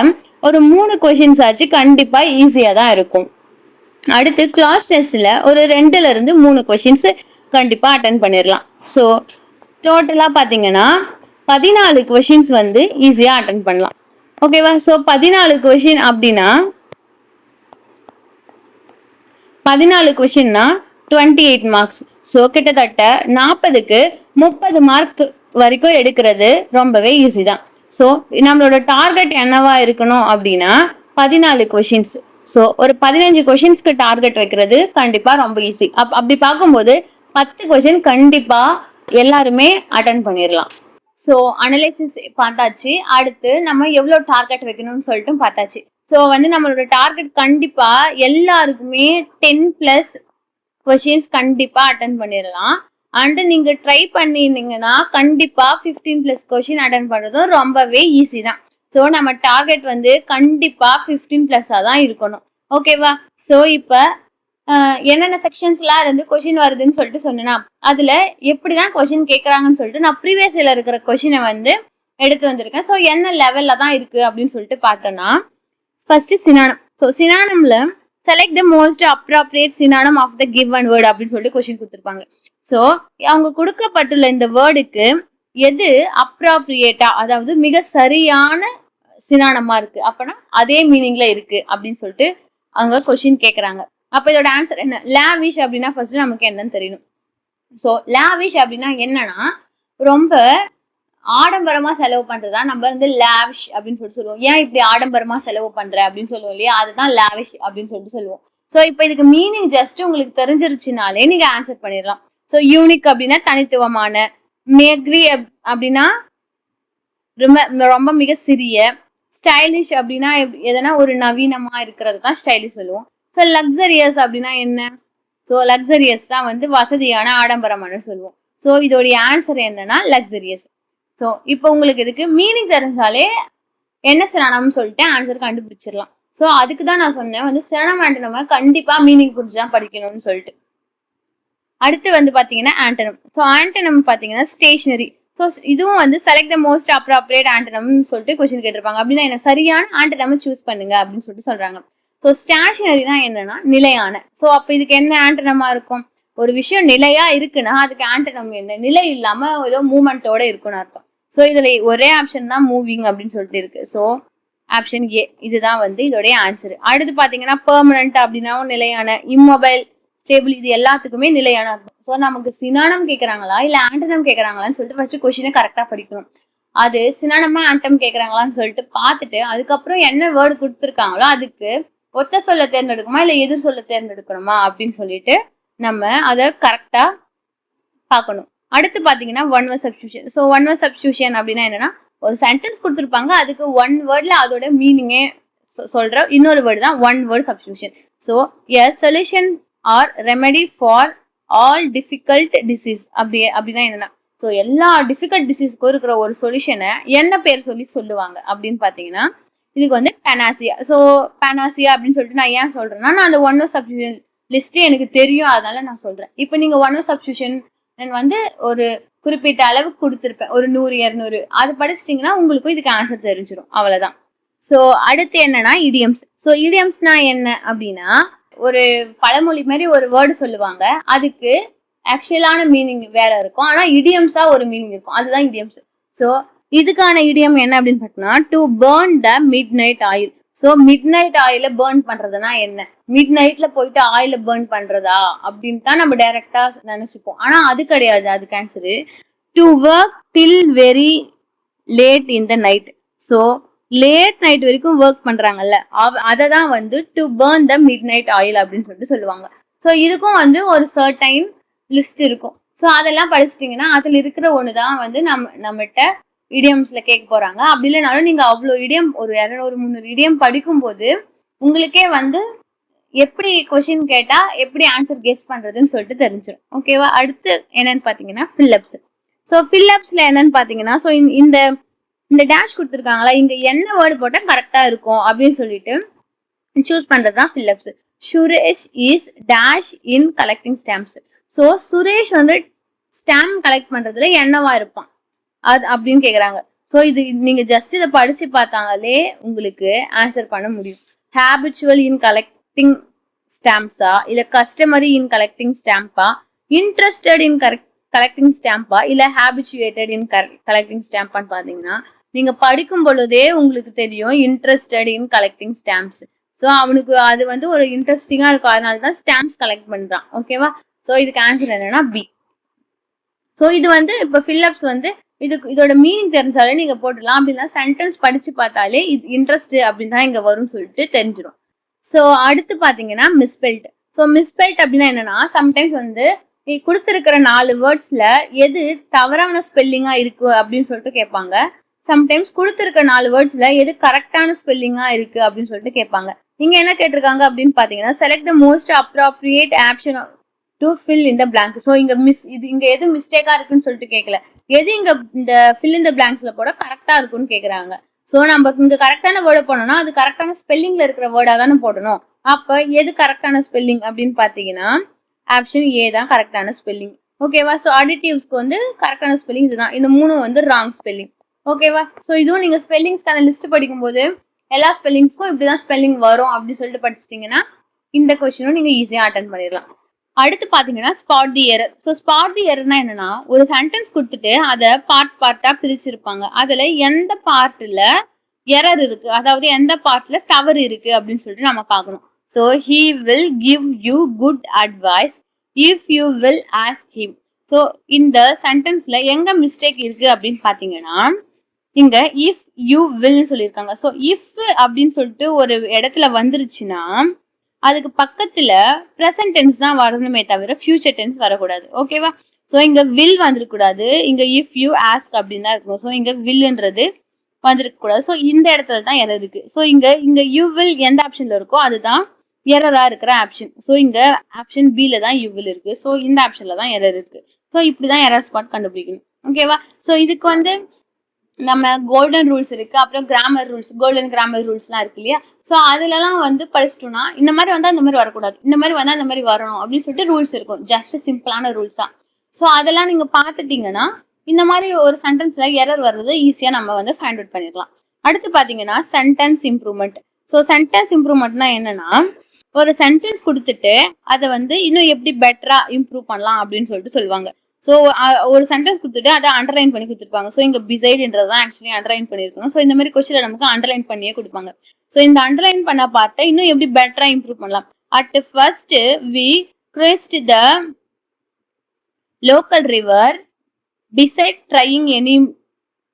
ஒரு மூணு கொஷின்ஸ் ஆச்சு கண்டிப்பா ஈஸியா தான் இருக்கும். அடுத்து கிளாஸ் டெஸ்ட்ல ஒரு ரெண்டுல இருந்து மூணு கொஷின்ஸ் கண்டிப்பா அட்டன் பண்ணிடலாம் ஸோ டோட்டலா பாத்தீங்கன்னா பதினாலு கொஷின்ஸ் வந்து ஈஸியா அட்டன் பண்ணலாம். ஓகேவா ஸோ பதினாலு கொஷின் அப்படின்னா பதினாலு கொஷின்னா டுவெண்ட்டி எயிட் மார்க்ஸ் ஸோ கிட்டத்தட்ட நாற்பதுக்கு முப்பது மார்க் வரைக்கும் எடுக்கிறது ரொம்பவே ஈஸி தான். ஸோ நம்மளோட டார்கெட் என்னவா இருக்கணும் அப்படின்னா பதினாலு கொஷின்ஸ் ஸோ ஒரு பதினஞ்சு கொஷின்ஸ்க்கு டார்கெட் வைக்கிறது கண்டிப்பாக ரொம்ப ஈஸி அப் அப்படி பார்க்கும்போது பத்து கொஷின் கண்டிப்பாக எல்லாருமே அட்டன் பண்ணிடலாம் ஸோ அனலைசிஸ் பார்த்தாச்சு. அடுத்து நம்ம எவ்வளோ டார்கெட் வைக்கணும்னு சொல்லிட்டு பார்த்தாச்சு. ஸோ வந்து நம்மளோட டார்கெட் கண்டிப்பாக எல்லாருக்குமே டென் ப்ளஸ் கொஷின்ஸ் கண்டிப்பாக அட்டன் பண்ணிடலாம் அண்டு நீங்கள் ட்ரை பண்ணியிருந்தீங்கன்னா கண்டிப்பாக ஃபிஃப்டீன் ப்ளஸ் கொஷின் அட்டன் பண்ணுறதும் ரொம்பவே ஈஸி தான். ஸோ நம்ம டார்கெட் வந்து கண்டிப்பாக ஃபிஃப்டீன் ப்ளஸ்ஸாக தான் இருக்கணும். ஓகேவா ஸோ இப்போ என்னென்ன செக்ஷன்ஸ்லாம் இருந்து கொஷின் வருதுன்னு சொல்லிட்டு சொன்னேன்னா அதில் எப்படி தான் கொஷின் கேட்குறாங்கன்னு சொல்லிட்டு நான் ப்ரீவியஸ் இருக்கிற கொஷினை வந்து எடுத்து வந்திருக்கேன். ஸோ என்ன லெவலில் தான் இருக்குது அப்படின்னு சொல்லிட்டு பார்த்தோன்னா first synonym so சினானம்ல select the most appropriate synonym of the given word அப்படின்னு சொல்லிட்டு கொஷின் கொடுத்துருப்பாங்க. ஸோ அவங்க கொடுக்கப்பட்டுள்ள இந்த வேர்டுக்கு எது அப்ராப்ரியேட்டா அதாவது மிக சரியான சினானமா இருக்கு. அப்பனா அதே மீனிங்ல இருக்கு அப்படின்னு சொல்லிட்டு அவங்க கொஷின் கேட்குறாங்க அப்போ இதோட ஆன்சர் என்ன? லாவிஷ் அப்படின்னா ஃபர்ஸ்ட் நமக்கு என்னன்னு தெரியணும். ஸோ லாவிஷ் அப்படின்னா என்னன்னா ரொம்ப ஆடம்பரமா செலவு பண்றதா நம்ம வந்து லேவிஷ் அப்படின்னு சொல்லிட்டு சொல்லுவோம். ஏன் இப்படி ஆடம்பரமா செலவு பண்ற அப்படின்னு சொல்லுவோம் இல்லையா? அதுதான் லேவிஷ் அப்படின்னு சொல்லிட்டு சொல்லுவோம். ஸோ இப்போ இதுக்கு மீனிங் ஜஸ்ட் உங்களுக்கு தெரிஞ்சிருச்சுனாலே நீங்க ஆன்சர் பண்ணிடலாம். ஸோ யூனிக் அப்படின்னா தனித்துவமான மேக்ரி அப்படின்னா ரொம்ப ரொம்ப மிக சிறிய ஸ்டைலிஷ் அப்படின்னா எப்- எதனா ஒரு நவீனமா இருக்கிறது தான் ஸ்டைலிஷ் சொல்லுவோம். ஸோ லக்ஸரியஸ் அப்படின்னா என்ன? ஸோ லக்ஸரியஸ் தான் வந்து வசதியான ஆடம்பரமான சொல்லுவோம். ஸோ இதோடைய ஆன்சர் என்னன்னா லக்ஸரியஸ் ஸோ இப்போ உங்களுக்கு இதுக்கு மீனிங் தெரிஞ்சாலே என்ன சிரணம்னு சொல்லிட்டு ஆன்சர் கண்டுபிடிச்சிடலாம். ஸோ அதுக்கு தான் நான் சொன்னேன் வந்து சிரணம் ஆண்டனம கண்டிப்பாக மீனிங் புரிஞ்சு தான் படிக்கணும்னு சொல்லிட்டு. அடுத்து வந்து பார்த்தீங்கன்னா ஆண்டனம் ஸோ ஆண்டனம் பார்த்தீங்கன்னா ஸ்டேஷனரி ஸோ இதுவும் வந்து செலக்ட் த மோஸ்ட் அப்ராப்ரியேட் ஆண்டனம்னு சொல்லிட்டு கொஸ்டின் கேட்டிருப்பாங்க. அப்படின்னா என்ன? சரியான ஆண்டனமை சூஸ் பண்ணுங்க அப்படின்னு சொல்லிட்டு சொல்கிறாங்க ஸோ ஸ்டேஷனரி தான் என்னன்னா நிலையான. ஸோ அப்போ இதுக்கு என்ன ஆண்டனமாக இருக்கும்? ஒரு விஷயம் நிலையாக இருக்குன்னா அதுக்கு ஆண்டனம் என்ன? நிலை இல்லாமல் ஒரு மூமெண்ட்டோடு இருக்கும்னு அர்த்தம். ஸோ இதில் ஒரே ஆப்ஷன் தான் மூவிங் அப்படின்னு சொல்லிட்டு இருக்கு. ஸோ ஆப்ஷன் ஏ இதுதான் வந்து இதோடைய ஆன்சர் அடுத்து பார்த்தீங்கன்னா பெர்மனன்ட் அப்படின்னாவும் நிலையான இம்மொபைல் ஸ்டேபிள் இது எல்லாத்துக்குமே நிலையான இருக்கும் ஸோ நமக்கு சினானம் கேட்குறாங்களா இல்லை ஆண்டனம் கேட்குறாங்களான்னு சொல்லிட்டு ஃபர்ஸ்ட் கொஷினை கரெக்டாக படிக்கணும். அது சினானமா ஆண்டம் கேட்குறாங்களான்னு சொல்லிட்டு பார்த்துட்டு அதுக்கப்புறம் என்ன வேர்டு கொடுத்துருக்காங்களோ அதுக்கு ஒத்த சொல்ல தேர்ந்தெடுக்குமா இல்லை எதிர் சொல்ல தேர்ந்தெடுக்கணுமா? அப்படின்னு சொல்லிட்டு நம்ம அதை கரெக்டாக பார்க்கணும். அடுத்து பார்த்தீங்கன்னா one word substitution so one word substitution அப்படின்னா என்னன்னா ஒரு சென்டென்ஸ் கொடுத்துருப்பாங்க அதுக்கு ஒன் வேர்டில் அதோட மீனிங்கே சொல்கிற இன்னொரு வேர்டு தான் one word substitution so a solution or remedy for all difficult disease அப்படி அப்படின்னா என்னன்னா ஸோ எல்லா டிஃபிகல்ட் டிசீஸ்க்கும் இருக்கிற ஒரு சொல்யூஷனை என்ன பேர் சொல்லி சொல்லுவாங்க அப்படின்னு பார்த்தீங்கன்னா இதுக்கு வந்து பேனாசியா ஸோ பேனாசியா அப்படின்னு சொல்லிட்டு நான் ஏன் சொல்கிறேன்னா நான் அந்த ஒன் ஓ சப்ஸ்டியூஷன் லிஸ்ட்டு எனக்கு தெரியும் அதனால நான் சொல்கிறேன் இப்போ நீங்கள் ஒன் ஓ சப்ஸ்டியூஷன் நான் வந்து ஒரு குறிப்பிட்ட அளவுக்கு கொடுத்துருப்பேன். ஒரு நூறு இரநூறு. அது படிச்சிட்டிங்கன்னா உங்களுக்கும் இதுக்கு ஆன்சர் தெரிஞ்சிடும் அவ்வளோதான் ஸோ அடுத்து என்னன்னா இடியம்ஸ் ஸோ இடியம்ஸ்னா என்ன அப்படின்னா ஒரு பழமொழி மாதிரி ஒரு வேர்டு சொல்லுவாங்க. அதுக்கு ஆக்சுவலான மீனிங் வேற இருக்கும். ஆனால் இடியம்ஸா ஒரு மீனிங் இருக்கும். அதுதான் இடியம்ஸ் ஸோ இதுக்கான இடியம் என்ன அப்படின்னு பார்த்தோம்னா to burn the midnight oil so midnight ஆயில பேர்ன் பண்றதுனா என்ன? மிட் நைட்ல போயிட்டு ஆயில பேர்ன் பண்றதா? அப்படின்னு தான் நம்ம டைரக்டா நினைச்சுப்போம். ஆனா அது கிடையாது. அது cancer to work till very late in the night so late night வரைக்கும் ஒர்க் பண்றாங்கல்ல. அதை தான் வந்து to burn the midnight oil அப்படின்னு சொல்லிட்டு சொல்லுவாங்க. ஸோ இதுக்கும் வந்து ஒரு சர்டைன் லிஸ்ட் இருக்கும். ஸோ அதெல்லாம் படிச்சிட்டிங்கன்னா அதில் இருக்கிற ஒன்று தான் வந்து நம்ம நம்மகிட்ட இடியம்ஸ்ல கேட்க போறாங்க. அப்படி இல்லைனாலும் நீங்க அவ்வளோ இடியம் ஒரு இரநூறு முந்நூறு இடியம் படிக்கும்போது உங்களுக்கே வந்து எப்படி கொஷின் கேட்டா எப்படி ஆன்சர் கெஸ் பண்றதுன்னு சொல்லிட்டு தெரிஞ்சிடும் ஓகேவா அடுத்து என்னன்னு பாத்தீங்கன்னா ஃபில்லப்ஸ் ஸோ ஃபில்லப்ஸ்ல என்னன்னு பாத்தீங்கன்னா ஸோ இந்த இந்த டேஷ் கொடுத்துருக்காங்களா இங்க என்ன வேர்டு போட்டால் கரெக்டா இருக்கும் அப்படின்னு சொல்லிட்டு சூஸ் பண்றது தான் fill ups Suresh is dash in collecting stamps so Suresh வந்து ஸ்டாம்ப் கலெக்ட் பண்றதுல என்னவா இருப்பான்? அது அப்படின்னு கேக்குறாங்க. ஸோ இது நீங்க ஜஸ்ட் இதை படிச்சு பார்த்தாங்களே உங்களுக்கு ஆன்சர் பண்ண முடியும். ஹேபிச்சுவல் இன் கலெக்டிங் ஸ்டாம்ப்ஸா இல்ல கஸ்டமரி இன் கலெக்டிங் ஸ்டாம்பா இன்ட்ரெஸ்டட் இன் கலெக்டிங் ஸ்டாம்பா இல்ல ஹேபிச்சுவேட்டட் இன் கலெக்டிங் ஸ்டாம்பான்னு பாத்தீங்கன்னா நீங்க படிக்கும் பொழுதே உங்களுக்கு தெரியும் interested in collecting stamps so அவனுக்கு அது வந்து ஒரு இன்ட்ரெஸ்டிங்காக இருக்கும். அதனால தான் ஸ்டாம்ப்ஸ் கலெக்ட் பண்ணுறான் ஓகேவா ஸோ இதுக்கு ஆன்சர் என்னன்னா பி ஸோ இது வந்து இப்போ ஃபில்லப்ஸ் வந்து இதுக்கு இதோட மீனிங் தெரிஞ்சாலே நீங்க போட்டுடலாம். அப்படின்னா சென்டென்ஸ் படிச்சு பார்த்தாலே இது இன்ட்ரெஸ்ட் அப்படின்னு தான் இங்க வரும்னு சொல்லிட்டு தெரிஞ்சிடும் ஸோ அடுத்து பாத்தீங்கன்னா மிஸ்பெல்ட் ஸோ மிஸ்பெல்ட் அப்படின்னா என்னன்னா சம்டைம்ஸ் வந்து நீ கொடுத்துருக்கிற நாலு வேர்ட்ஸ்ல எது தவறான ஸ்பெல்லிங்கா இருக்கு அப்படின்னு சொல்லிட்டு கேட்பாங்க. சம்டைம்ஸ் கொடுத்துருக்க நாலு வேர்ட்ஸ்ல எது கரெக்டான ஸ்பெல்லிங்கா இருக்கு அப்படின்னு சொல்லிட்டு கேட்பாங்க. நீங்க என்ன கேட்டிருக்காங்க அப்படின்னு பாத்தீங்கன்னா select the most appropriate option to fill இந்த பிளாங்க் ஸோ இங்க மிஸ் இது இங்க எது மிஸ்டேக்கா இருக்குன்னு சொல்லிட்டு கேட்கல. எது இங்க இந்த ஃபில் இந்த பிளாங்க்ஸ்ல போட கரெக்டா இருக்கும்னு கேக்குறாங்க. ஸோ நம்ம இங்க கரெக்டான வேர்டு போனோம்னா அது கரெக்டான ஸ்பெல்லிங்ல இருக்கிற வேர்டா தானே போடணும். அப்ப எது கரெக்டான ஸ்பெல்லிங் அப்படின்னு பாத்தீங்கன்னா ஆப்ஷன் ஏ தான் கரெக்டான ஸ்பெல்லிங் ஓகேவா ஸோ அடிட்டிவ்ஸ்க்கு வந்து கரெக்டான ஸ்பெல்லிங் இதுதான். இந்த மூணும் வந்து ராங் ஸ்பெல்லிங் ஓகேவா ஸோ இதுவும் நீங்க ஸ்பெல்லிங்ஸ்க்கான லிஸ்ட் படிக்கும்போது எல்லா ஸ்பெல்லிங்ஸ்க்கும் இப்படிதான் ஸ்பெல்லிங் வரும் அப்படின்னு சொல்லிட்டு படிச்சிட்டிங்கன்னா இந்த கொஸ்டினும் நீங்க ஈஸியா அட்டன் பண்ணிடலாம். அடுத்து பாத்தீங்கன்னா spot the error so spot the எரர்னா என்னன்னா ஒரு சென்டென்ஸ் கொடுத்துட்டு அதை பார்ட் பார்ட்டா பிரிச்சிருப்பாங்க. அதுல எந்த பார்ட்ல எரர் இருக்கு? அதாவது எந்த பார்ட்ல தவறு இருக்கு அப்படின்னு சொல்லிட்டு நம்ம பார்க்கணும். So he will give you good advice if you will ask him so இந்த சென்டென்ஸ்ல எங்க மிஸ்டேக் இருக்கு அப்படின்னு பாத்தீங்கன்னா இங்க இஃப் யூ வில்னு சொல்லியிருக்காங்க. ஸோ இஃப் அப்படின்னு சொல்லிட்டு ஒரு இடத்துல வந்துருச்சுன்னா அதுக்கு பக்கத்துல ப்ரெசன்ட் டென்ஸ் தான் வரணுமே தவிர ஃபியூச்சர் டென்ஸ் வரக்கூடாது. ஓகேவா ஸோ இங்க வில் வந்துருக்கூடாது இங்க இஃப் யூ ஆஸ்க் அப்படின்னு தான் இருக்கணும். ஸோ இங்க வில்ன்றது வந்திருக்க கூடாது ஸோ இந்த இடத்துல தான் எரர் இருக்கு. ஸோ இங்க இங்க யூ வில் எந்த ஆப்ஷன்ல இருக்கோ அதுதான் எரரா இருக்கிற ஆப்ஷன் ஸோ இங்க ஆப்ஷன் பில தான் இவ்வில் இருக்கு. ஸோ இந்த ஆப்ஷன்ல தான் எரர் இருக்கு. ஸோ இப்படிதான் எரர் ஸ்பாட் கண்டுபிடிக்கணும். ஓகேவா ஸோ இதுக்கு வந்து நம்ம கோல்டன் ரூல்ஸ் இருக்கு அப்புறம் கிராமர் ரூல்ஸ் கோல்டன் கிராமர் ரூல்ஸ்லாம் இருக்கு இல்லையா? ஸோ அதுலலாம் வந்து படிச்சிட்டோம்னா இந்த மாதிரி வந்தால் அந்த மாதிரி வரக்கூடாது இந்த மாதிரி வந்தால் அந்த மாதிரி வரணும் அப்படின்னு சொல்லிட்டு ரூல்ஸ் இருக்கும் ஜஸ்ட் சிம்பிளான ரூல்ஸாக ஸோ அதெல்லாம் நீங்கள் பார்த்துட்டீங்கன்னா இந்த மாதிரி ஒரு சென்டென்ஸில் எரர் வர்றது ஈஸியாக நம்ம வந்து ஃபைண்ட் அவுட் பண்ணிடலாம். அடுத்து பார்த்தீங்கன்னா சென்டென்ஸ் இம்ப்ரூவ்மெண்ட் ஸோ சென்டென்ஸ் இம்ப்ரூவ்மெண்ட்னா என்னன்னா ஒரு சென்டென்ஸ் கொடுத்துட்டு அதை வந்து இன்னும் எப்படி பெட்டராக இம்ப்ரூவ் பண்ணலாம் அப்படின்னு சொல்லிட்டு சொல்லுவாங்க. ஸோ ஒரு சென்டென்ஸ் கொடுத்துட்டு அதை அண்டர்லைன் பண்ணி கொடுத்துருப்பாங்க. ஸோ இங்கே பிசைடுன்றது தான் ஆக்சுவலி அண்டர்லைன் பண்ணியிருக்கணும். ஸோ இந்த மாதிரி கொஸ்டின் நமக்கு அண்டர்லைன் பண்ணியே கொடுப்பாங்க. ஸோ இந்த அண்டர்லைன் பண்ண பார்ட்டை இன்னும் எப்படி பெட்டராக இம்ப்ரூவ் பண்ணலாம். At first we crossed the local river decide trying any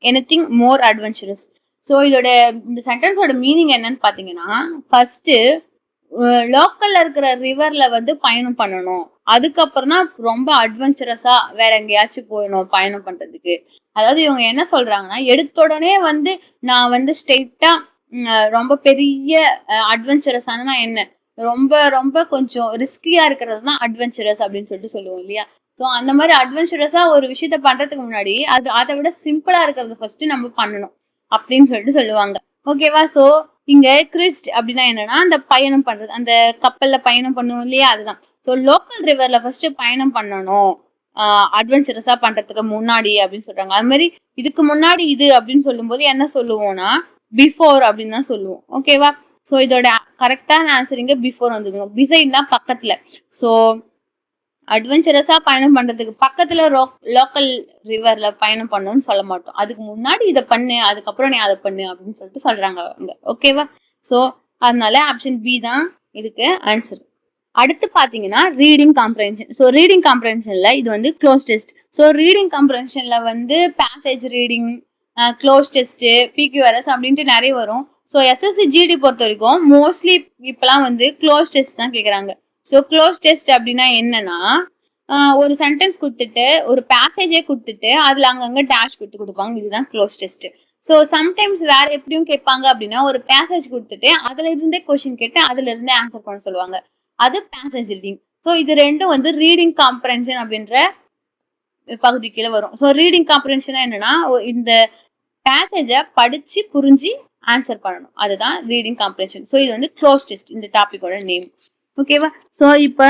anything more adventurous so இதோட இந்த சென்டென்ஸோட மீனிங் என்னன்னு பார்த்தீங்கன்னா ஃபர்ஸ்ட் லோக்கல்ல இருக்கிற ரிவர்ல வந்து பயணம் பண்ணணும். அதுக்கப்புறம் தான் ரொம்ப அட்வென்ச்சரஸா வேற எங்கேயாச்சும் போயிடணும் பயணம் பண்றதுக்கு. அதாவது இவங்க என்ன சொல்றாங்கன்னா எடுத்த உடனே வந்து நான் வந்து ஸ்ட்ரெயிட்டா ரொம்ப பெரிய அட்வென்ச்சரஸான என்ன ரொம்ப ரொம்ப கொஞ்சம் ரிஸ்கியா இருக்கிறது தான் அட்வென்ச்சரஸ் அப்படின்னு சொல்லிட்டு சொல்லுவோம் இல்லையா? ஸோ அந்த மாதிரி அட்வென்ச்சரஸா ஒரு விஷயத்த பண்றதுக்கு முன்னாடி அது அதை விட சிம்பிளா இருக்கிறத ஃபர்ஸ்ட் நம்ம பண்ணணும் அப்படின்னு சொல்லிட்டு சொல்லுவாங்க. ஓகேவா ஸோ இங்க கிறிஸ்ட் அப்படின்னா என்னன்னா அந்த பயணம் பண்றது அந்த கப்பல்ல பயணம் பண்ணுவோம் இல்லையா? அதுதான். ஸோ லோக்கல் ரிவர்ல ஃபர்ஸ்ட் பயணம் பண்ணணும். அட்வென்ச்சரஸா பண்றதுக்கு முன்னாடி அப்படின்னு சொல்றாங்க. அது மாதிரி இதுக்கு முன்னாடி இது அப்படின்னு சொல்லும்போது என்ன சொல்லுவோம்னா பிஃபோர் அப்படின்னு தான் சொல்லுவோம். ஓகேவா ஸோ இதோட கரெக்டான ஆன்சர் இங்க பிஃபோர் வந்துருங்க. பிசைட்னா பக்கத்துல. ஸோ அட்வென்ச்சரஸாக பயணம் பண்றதுக்கு பக்கத்துல லோக்கல் ரிவரில் பயணம் பண்ணணும்னு சொல்ல மாட்டோம். அதுக்கு முன்னாடி இதை பண்ணு அதுக்கப்புறம் நீ அதை பண்ணு அப்படின்னு சொல்லிட்டு சொல்றாங்க அவங்க. ஓகேவா ஸோ அதனால ஆப்ஷன் பி தான் இதுக்கு ஆன்சர் அடுத்து பார்த்தீங்கன்னா ரீடிங் காம்ப்ரஹென்ஷன் ஸோ ரீடிங் காம்ப்ரஹென்ஷன்ல இது வந்து க்ளோஸ் டெஸ்ட் ஸோ ரீடிங் காம்ப்ரஹென்ஷன்ல வந்து passage reading cloze test PQRS அப்படின்ட்டு நிறைய வரும். ஸோ எஸ்எஸ்சி ஜிடி பொறுத்த வரைக்கும் மோஸ்ட்லி இப்போலாம் வந்து க்ளோஸ் டெஸ்ட் தான் கேட்குறாங்க ஸோ க்ளோஸ் டெஸ்ட் அப்படின்னா என்னன்னா ஒரு சென்டென்ஸ் கொடுத்துட்டு ஒரு பேசேஜே கொடுத்துட்டு அதில் அங்கங்கே டேஷ் கொடுத்து கொடுப்பாங்க. இதுதான் க்ளோஸ் டெஸ்ட் ஸோ சம்டைம்ஸ் வேற எப்படியும் கேட்பாங்க அப்படின்னா ஒரு பேசேஜ் கொடுத்துட்டு அதுல இருந்தே கொஸ்டின் கேட்டு அதுல இருந்தே ஆன்சர் பண்ண சொல்லுவாங்க. அது பேசேஜ் ரீடிங் ஸோ இது ரெண்டும் வந்து ரீடிங் காம்ப்ரன்ஷன் அப்படின்ற பகுதி கீழே வரும். ஸோ ரீடிங் காம்ப்ரன்ஷனா என்னன்னா இந்த பேசேஜை படிச்சு புரிஞ்சு ஆன்சர் பண்ணணும். அதுதான் ரீடிங் காம்ப்ரன்ஷன் ஸோ இது வந்து க்ளோஸ் டெஸ்ட் இந்த டாபிக்கோட நேம் ஓகேவா ஸோ இப்போ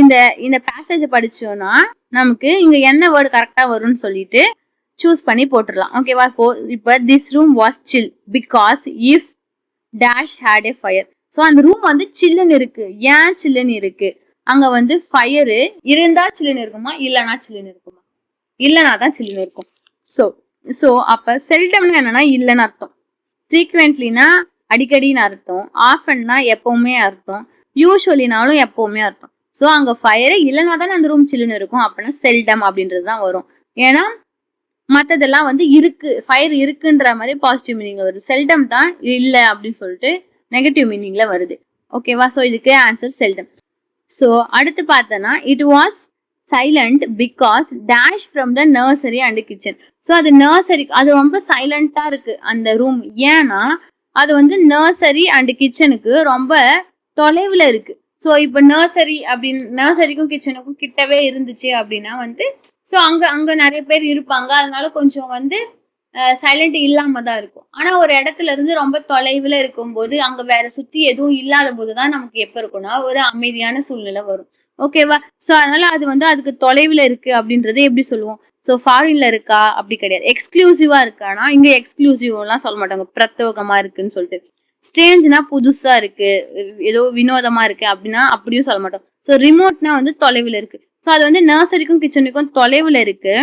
இந்த இந்த பேசேஜை படிச்சோம்னா நமக்கு இங்க என்ன வேர்டு கரெக்டா வரும்னு சொல்லிட்டு சூஸ் பண்ணி போட்டுடலாம். ஓகேவா இப்போ இப்போ this room was chill because if dash had a fire so அந்த ரூம் வந்து சில்லுன்னு இருக்கு. ஏன் சில்லுன்னு இருக்கு? அங்க வந்து ஃபயரு இருந்தா சில்லுன்னு இருக்குமா? இல்லைனா சில்லுன்னு இருக்குமா? இல்லைனா தான் சில்லுன்னு இருக்கும். ஸோ ஸோ அப்போ செல்டம்னா என்னன்னா இல்லைன்னு அர்த்தம். ஃப்ரீக்வெண்ட்லினா அடிக்கடின்னு அர்த்தம். ஆஃபன்னா எப்பவுமே அர்த்தம். யூஸ்வலினாலும் எப்பவுமே இருக்கும் ஸோ அங்கே ஃபயரே இல்லைனா தானே அந்த ரூம் சில்லுன்னு இருக்கும். அப்படின்னா செல்டம் அப்படின்றது தான் வரும். ஏன்னா மற்றதெல்லாம் வந்து இருக்கு. ஃபயர் இருக்குன்ற மாதிரி பாசிட்டிவ் மீனிங்ல வருது. செல்டம் தான் இல்லை அப்படின்னு சொல்லிட்டு நெகட்டிவ் மீனிங்ல வருது. ஓகேவா ஸோ இதுக்கு ஆன்சர் செல்டம் ஸோ அடுத்து பார்த்தோன்னா it was silent because dash from the nursery and kitchen so அது நர்சரி அது ரொம்ப சைலண்டாக இருக்கு அந்த ரூம் ஏன்னா அது வந்து நர்சரி அண்ட் கிச்சனுக்கு ரொம்ப தொலைவில் இருக்கு. ஸோ இப்போ நர்சரி அப்படின்னு நர்சரிக்கும் கிச்சனுக்கும் கிட்டவே இருந்துச்சு அப்படின்னா வந்து ஸோ அங்கே அங்கே நிறைய பேர் இருப்பாங்க. அதனால கொஞ்சம் வந்து சைலண்ட் இல்லாமல் தான் இருக்கும். ஆனால் ஒரு இடத்துல இருந்து ரொம்ப தொலைவில் இருக்கும்போது அங்கே வேற சுற்றி எதுவும் இல்லாத போது தான் நமக்கு எப்போ இருக்கும்னா ஒரு அமைதியான சூழ்நிலை வரும். ஓகேவா ஸோ அதனால அது வந்து அதுக்கு தொலைவில் இருக்கு அப்படின்றது எப்படி சொல்லுவோம்? ஸோ ஃபாரின்ல இருக்கா? அப்படி கிடையாது. எக்ஸ்க்ளூசிவா இருக்கானா? இங்க எக்ஸ்க்ளூசிவ்லாம் சொல்ல மாட்டாங்க. பிரத்யோகமா இருக்குன்னு சொல்லிட்டு. ஸ்டேஞ்ச்னா புதுசா இருக்கு. ஏதோ வினோதமா இருக்கு அப்படின்னா அப்படியும் சொல்ல மாட்டோம். ஸோ ரிமோட்னா வந்து தொலைவில் இருக்கு. ஸோ அது வந்து நர்சரிக்கும் கிச்சனுக்கும் தொலைவில் இருக்கு.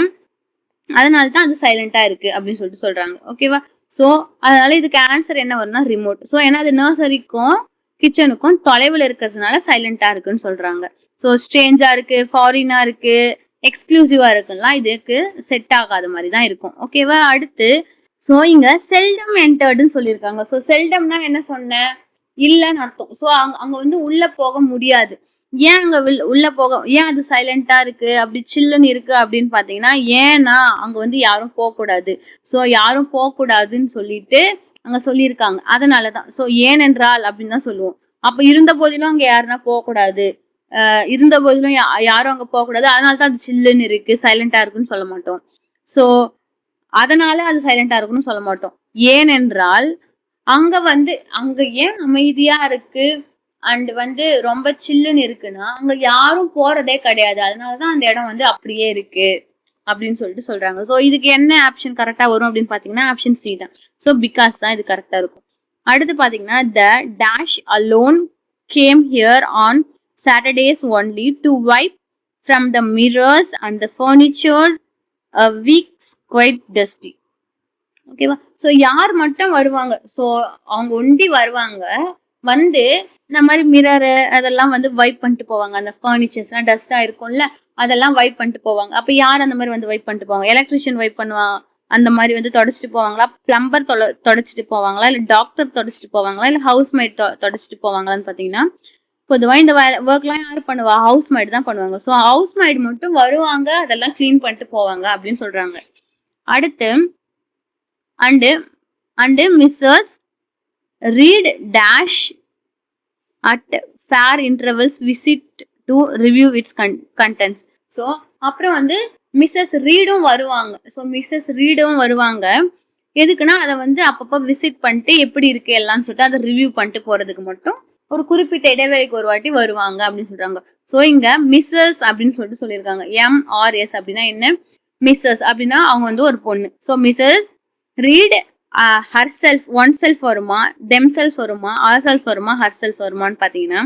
அதனால தான் அது சைலண்டா இருக்கு அப்படின்னு சொல்லிட்டு சொல்றாங்க. ஓகேவா ஸோ அதனால இதுக்கு ஆன்சர் என்ன வரும்னா ரிமோட் ஸோ ஏன்னா அது நர்சரிக்கும் கிச்சனுக்கும் தொலைவில் இருக்கிறதுனால சைலண்டா இருக்குன்னு சொல்றாங்க. ஸோ ஸ்ட்ரேஞ்சா இருக்கு ஃபாரினா இருக்கு எக்ஸ்க்ளூசிவா இருக்குன்னா இதுக்கு செட் ஆகாத மாதிரி தான் இருக்கும். ஓகேவா அடுத்து ஸோ இங்க செல்டம் என்டர்டுன்னு சொல்லியிருக்காங்க. ஸோ செல்டம்னா என்ன சொன்னேன்? இல்லைன்னு அர்த்தம். ஸோ அங்க அங்க வந்து உள்ள போக முடியாது. ஏன் அங்க உள்ளே உள்ள போக ஏன் அது சைலண்டா இருக்கு? அப்படி சில்லுன்னு இருக்கு அப்படின்னு பாத்தீங்கன்னா ஏன்னா அங்க வந்து யாரும் போகக்கூடாது. ஸோ யாரும் போகக்கூடாதுன்னு சொல்லிட்டு அங்க சொல்லியிருக்காங்க. அதனாலதான். ஸோ ஏனென்றால் அப்படின்னு தான் சொல்லுவோம். அப்போ இருந்த போதிலும் அங்கே யாருன்னா போகக்கூடாது. இருந்த போதிலும் யா- யாரும் அங்கே போகக்கூடாது. அதனால தான் அது சில்லுன்னு இருக்கு சைலண்டா இருக்குன்னு சொல்ல மாட்டோம். ஸோ அதனால அது சைலண்டா இருக்குன்னு சொல்ல மாட்டோம். ஏனென்றால் அங்க வந்து அங்க ஏன் அமைதியா இருக்கு? அண்ட் வந்து ரொம்ப சில்லுன்னு இருக்குன்னா அங்க யாரும் போறதே கிடையாது. அதனாலதான் அந்த இடம் வந்து அப்படியே இருக்கு. அப்படின்னு சொல்லிட்டு சொல்றாங்க. ஸோ இதுக்கு என்ன ஆப்ஷன் கரெக்டா வரும் அப்படின்னு பாத்தீங்கன்னா ஆப்ஷன் சி தான். ஸோ பிகாஸ் தான் இது கரெக்டா இருக்கும். அடுத்து பாத்தீங்கன்னா the dash alone came here on Saturdays only to wipe from the mirrors and the furniture weeks quite dusty ஓகேவா ஸோ யார் மட்டும் வருவாங்க? ஸோ அவங்க ஒண்டி வருவாங்க. வந்து இந்த மாதிரி மிரரு அதெல்லாம் வந்து வைப் பண்ணிட்டு போவாங்க. அந்த ஃபர்னிச்சர்ஸ்லாம் டஸ்ட்டாக இருக்கும்ல அதெல்லாம் வைப் பண்ணிட்டு போவாங்க. அப்போ யார் அந்த மாதிரி வந்து வைப் பண்ணிட்டு போவாங்க? எலக்ட்ரிஷியன் வைப் பண்ணுவாங்க அந்த மாதிரி வந்து தொடச்சிட்டு போவாங்களா? பிளம்பர் தொட தொடச்சிட்டு போவாங்களா? இல்லை டாக்டர் தொடச்சிட்டு போவாங்களா? இல்லை ஹவுஸ் மேட் தொடச்சிட்டு போவாங்களான்னு பார்த்தீங்கன்னா பொதுவாக இந்த ஒர்க்லாம் யார் பண்ணுவா? ஹவுஸ் மேட் தான் பண்ணுவாங்க. ஸோ ஹவுஸ் மேட் மட்டும் வருவாங்க அதெல்லாம் க்ளீன் பண்ணிட்டு போவாங்க அப்படின்னு சொல்கிறாங்க அடுத்து and and Mrs Reed dash at fair intervals visit to review its con contents so அப்புறம் வந்து மிஸ்ஸஸ் ரீடும் வருவாங்க. ஸோ மிஸ்ஸஸ் ரீடும் வருவாங்க. எதுக்குன்னா அதை வந்து அப்பப்போ விசிட் பண்ணிட்டு எப்படி இருக்கு எல்லாம்னு சொல்லிட்டு அதை ரிவ்யூ பண்ணிட்டு போறதுக்கு மட்டும் ஒரு குறிப்பிட்ட இடைவேளைக்கு ஒரு வாட்டி வருவாங்க அப்படின்னு சொல்றாங்க. ஸோ இங்க மிஸ்ஸஸ் அப்படின்னு சொல்லிட்டு சொல்லியிருக்காங்க. எம்ஆர்எஸ் அப்படின்னா என்ன? மிஸ்ஸஸ் அப்படின்னா அவங்க வந்து ஒரு பொண்ணு. So Mrs Reed herself oneself வருமா தெம் செல்ஸ் வருமா ஆர் செல்ஸ் வருமா ஹர் செல்ஸ் வருமான்னு பார்த்தீங்கன்னா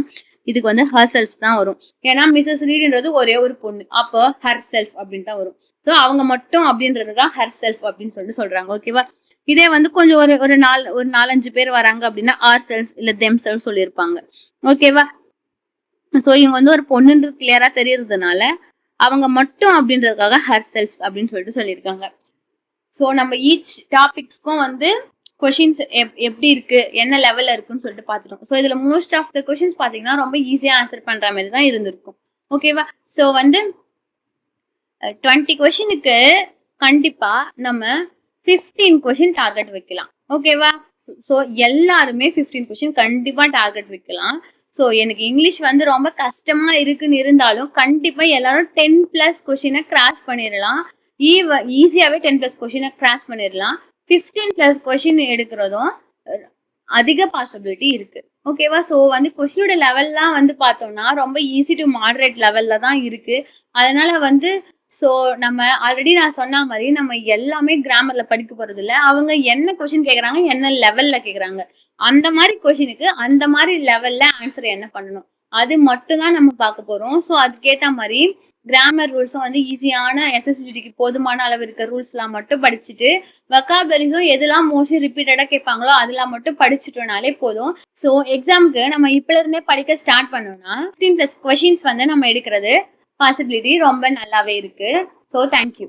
இதுக்கு வந்து ஹர் செல்ஃப் தான் வரும். ஏன்னா மிஸ்ஸஸ் ரீடுன்றது ஒரே ஒரு பொண்ணு. அப்போ ஹர் செல்ஃப் அப்படின்னு தான் வரும். ஸோ அவங்க மட்டும் அப்படின்றது தான் ஹர் செல்ஃப் அப்படின்னு சொல்லிட்டு சொல்றாங்க. ஓகேவா இதே வந்து கொஞ்சம் ஒரு ஒரு நாலு ஒரு நாலஞ்சு பேர் வராங்க அப்படின்னா ஆர் செல்ஸ் இல்லை தெம் செல்ஸ் சொல்லியிருப்பாங்க ஓகேவா ஸோ இவங்க வந்து ஒரு பொண்ணுன்றது கிளியரா தெரியறதுனால அவங்க மட்டும் அப்படின்றதுக்காக ஹர் செல்ஃப் அப்படின்னு சொல்லிட்டு சொல்லியிருக்காங்க. ஸோ நம்ம ஈச் டாபிக்ஸ்க்கும் வந்து கொஷின்ஸ் எப் எப்படி இருக்கு என்ன லெவலில் இருக்குன்னு சொல்லிட்டு பார்த்துருக்கோம். ஸோ இதுல மோஸ்ட் ஆஃப் த கொஷின்ஸ் பார்த்தீங்கன்னா ரொம்ப ஈஸியா ஆன்சர் பண்ற மாதிரி தான் இருந்திருக்கும். ஓகேவா ஸோ வந்து டுவெண்ட்டி கொஷினுக்கு கண்டிப்பா நம்ம ஃபிஃப்டீன் கொஷின் டார்கெட் வைக்கலாம். ஓகேவா ஸோ எல்லாருமே ஃபிஃப்டீன் கொஷின் கண்டிப்பா டார்கெட் வைக்கலாம். ஸோ எனக்கு இங்கிலீஷ் வந்து ரொம்ப கஷ்டமா இருக்குன்னு இருந்தாலும் கண்டிப்பா எல்லாரும் டென் பிளஸ் கொஷினை கிராஸ் பண்ணிடலாம் ஈவ ஈஸியாவே டென் பிளஸ் கொஷினை கிராஸ் பண்ணிடலாம் ஃபிஃப்டீன் பிளஸ் கொஷின் எடுக்கிறதும் அதிக பாசிபிலிட்டி இருக்கு. ஓகேவா ஸோ வந்து கொஷினோட லெவல்லாம் வந்து பார்த்தோம்னா ரொம்ப ஈஸி டு மாடரேட் லெவல்ல தான் இருக்கு. அதனால வந்து ஸோ நம்ம ஆல்ரெடி நான் சொன்ன மாதிரி நம்ம எல்லாமே கிராமர்ல படிக்க போறது இல்ல அவங்க என்ன கொஷின் கேட்குறாங்க என்ன லெவல்ல கேக்குறாங்க. அந்த மாதிரி கொஷினுக்கு அந்த மாதிரி லெவல்ல ஆன்சர் என்ன பண்ணணும்? அது மட்டும் தான் நம்ம பார்க்க போறோம். ஸோ அதுக்கேத்த மாதிரி கிராமர் ரூல்ஸும் வந்து ஈஸியான எஸ்எஸ்டிக்கு போதுமான அளவு இருக்க ரூல்ஸ்லாம் மட்டும் படிச்சுட்டு வக்காபரிஸும் எதெல்லாம் மோஸ்ட்லி ரிப்பீட்டடா கேட்பாங்களோ அதெல்லாம் மட்டும் படிச்சுட்டோம்னாலே போதும். ஸோ எக்ஸாமுக்கு நம்ம இப்பல இருந்தே படிக்க ஸ்டார்ட் பண்ணோம்னா ஃபிஃப்டீன் ப்ளஸ் கொஷின்ஸ் வந்து நம்ம எடுக்கிறது பாசிபிலிட்டி ரொம்ப நல்லாவே இருக்கு. So thank you